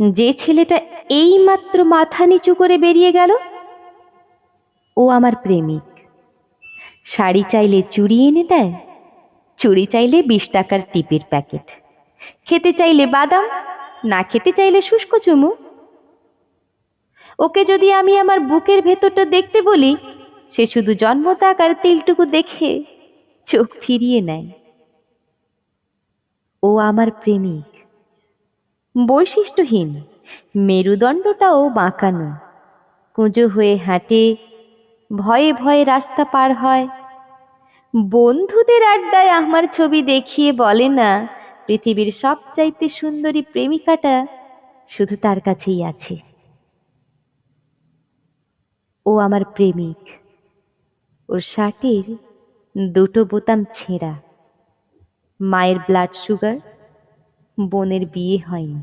যে ছেলেটা এইমাত্র মাথা নিচু করে বেরিয়ে গেল, ও আমার প্রেমিক। শাড়ি চাইলে চুড়ি এনে দেয়, চুড়ি চাইলে বিশ টাকার টিপের প্যাকেট। খেতে চাইলে বাদাম, না খেতে চাইলে শুষ্ক চুমু। ওকে যদি আমি আমার বুকের ভেতরটা দেখতে বলি, সে শুধু জন্মতাক আর তিলটুকু দেখে চোখ ফিরিয়ে নেয়। ও আমার প্রেমিক। বৈশিষ্ট্যহীন। মেরুদণ্ডটাও বাঁকানো। কুঁজো হয়ে হাঁটে, ভয়ে ভয়ে রাস্তা পার হয়। বন্ধুদের আড্ডায় আমার ছবি দেখিয়ে বলে না, পৃথিবীর সবচাইতে সুন্দরী প্রেমিকাটা শুধু তার কাছেই আছে। ও আমার প্রেমিক। ওর শার্টের দুটো বোতাম ছেঁড়া। মায়ের ব্লাড সুগার বোনের বিয়ে হয়নি।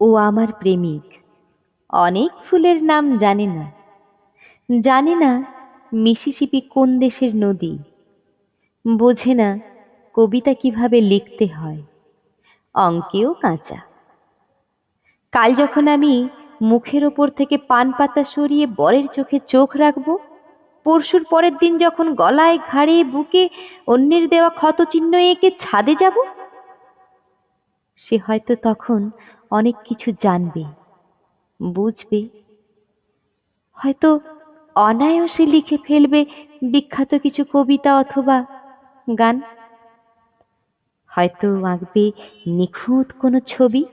ও আমার প্রেমিক। অনেক ফুলের নাম জানে না। জানে না মিসিসিপি কোন দেশের নদী। বোঝে না কবিতা কীভাবে লিখতে হয়। অঙ্কেও কাঁচা। কাল যখন আমি মুখের ওপর থেকে পান পাতা সরিয়ে বরের চোখে চোখ রাখব পরশুর পরের দিন যখন গলায় ঘাড়ে, বুকে অন্যের দেওয়া ক্ষতচিহ্ন এঁকে ছাদে যাব? সে হয়তো তখন অনেক কিছু জানবে, বুঝবে। হয়তো অনায়াসে লিখে ফেলবে বিখ্যাত কিছু কবিতা অথবা গান। হয়তো আঁকবে নিখুঁত কোনো ছবি।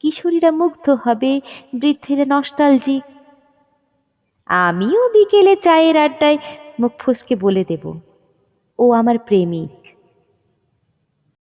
কিশোরীরা মুগ্ধ হবে বৃদ্ধেরা নস্টালজিক আমিও বিকেলে চায়ের আড্ডায় মুখ ফুসকে বলে দেব। ও আমার প্রেমিক।